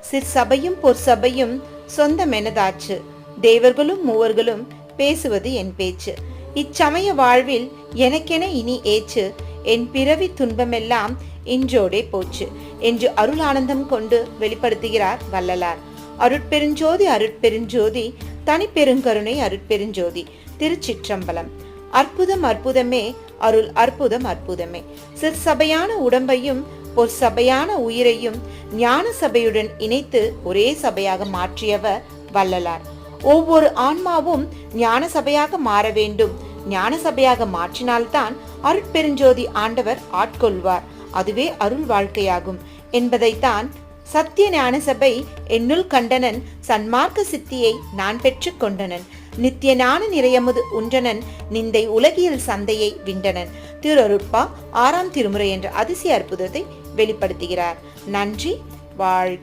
சிற்சபையும் பொற்சபையும் சொந்தமெனதாச்சு. தேவர்களும் மூவர்களும் பேசுவது என் பேச்சு. இச்சமய வாழ்வில் எனக்கென இனி ஏச்சு. என் பிறவி துன்பமெல்லாம் இன்றோடே போச்சு. என்று அருள் ஆனந்தம் கொண்டு வெளிப்படுத்துகிறார் வள்ளலார். அருட்பெருஞ்சோதி அருட்பெருஞ்சோதி தனிப்பெருங்கருணை அருட்பெருஞ்சோதி திருச்சிற்றம்பலம். அற்புதம் அற்புதமே அருள் அற்புதம் அற்புதமே. சிற்சபையான உடம்பையும் ஒரு சபையான உயிரையும் ஞான சபையுடன் இணைத்து ஒரே சபையாக மாற்றியவர் வள்ளலார். ஒவ்வொரு ஆன்மாவும் ஞான சபையாக மாற வேண்டும். ஞான சபையாக மாற்றினால்தான் அருட்பெருஞ்சோதி ஆண்டவர் ஆட்கொள்வார். அதுவே அருள் வாழ்க்கையாகும். என்பதைத்தான் சத்திய ஞான சபை என்னுள் கண்டனன் சன்மார்க்க சித்தியை நான் பெற்றுக் கொண்டனன். நித்திய ஞான நிறையமுது உன்றனன் நிந்தை உலகியல் சந்தையை விண்டனன். திருஅருட்பா ஆறாம் திருமுறை என்ற அதிசய அற்புதத்தை வெளிப்படுத்துகிறார். நன்றி வாழ்